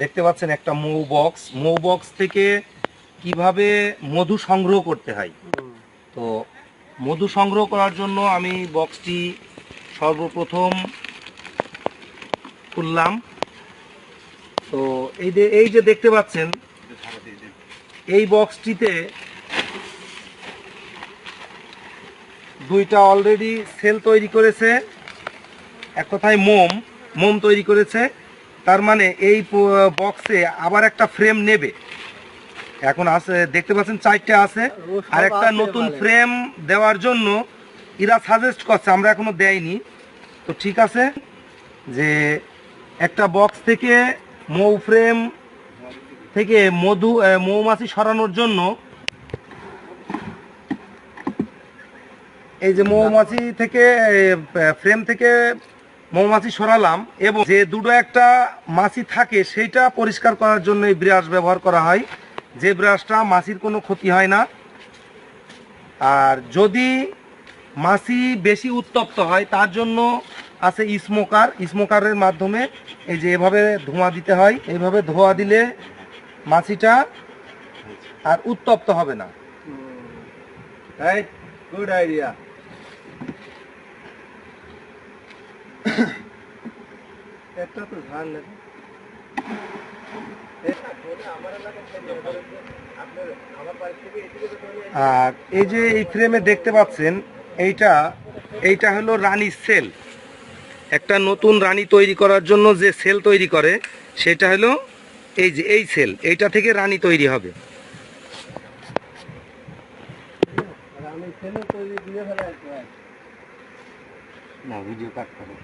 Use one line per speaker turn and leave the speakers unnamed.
দেখতে পাচ্ছেন একটা মৌ বক্স মৌ বক্স থেকে কীভাবে মধু সংগ্রহ করতে হয়? তো মধু সংগ্রহ করার জন্য আমি বক্সটি সর্বপ্রথম খুললাম। তো এই যে এই যে দেখতে পাচ্ছেন, এই বক্সটিতে দুইটা অলরেডি সেল তৈরি করেছে। এক কথায় মোম মোম তৈরি করেছে। তার মানে এই বক্সে আবার একটা ফ্রেম নেবে। এখন আছে দেখতে পাচ্ছেন চারটে আছে। আর একটা নতুন ফ্রেম দেওয়ার জন্য এরা সাজেস্ট করছে আমরা এখনও দেয়নি। তো ঠিক আছে যে একটা বক্স থেকে মৌ ফ্রেম থেকে মধু মৌমাছি সরানোর জন্য এই যে মৌমাছি থেকে ফ্রেম থেকে মৌমাছি সরালাম এবং যে দুটো একটা মাছি থাকে সেইটা পরিষ্কার করার জন্য এই ব্রাশ ব্যবহার করা হয়। যে ব্রাশটা মাছির কোনো ক্ষতি হয় না। আর যদি মাছি বেশি উত্তপ্ত হয় তার জন্য আছে স্মোকার। স্মোকারের মাধ্যমে এই যে এভাবে ধোঁয়া দিতে হয় এইভাবে ধোঁয়া দিলে মাছিটা আর উত্তপ্ত হবে না।
গুড আইডিয়া একটা তো ধান
আর এই যে এই ফ্রেমে দেখতে পাচ্ছেন এইটা এইটা হলো রানী সেল। একটা নতুন রানী তৈরি করার জন্য যে সেল তৈরি করে সেটা হলো এই যে এই সেল এইটা থেকে রানী তৈরি হবে। না ভিডিও কাট করো।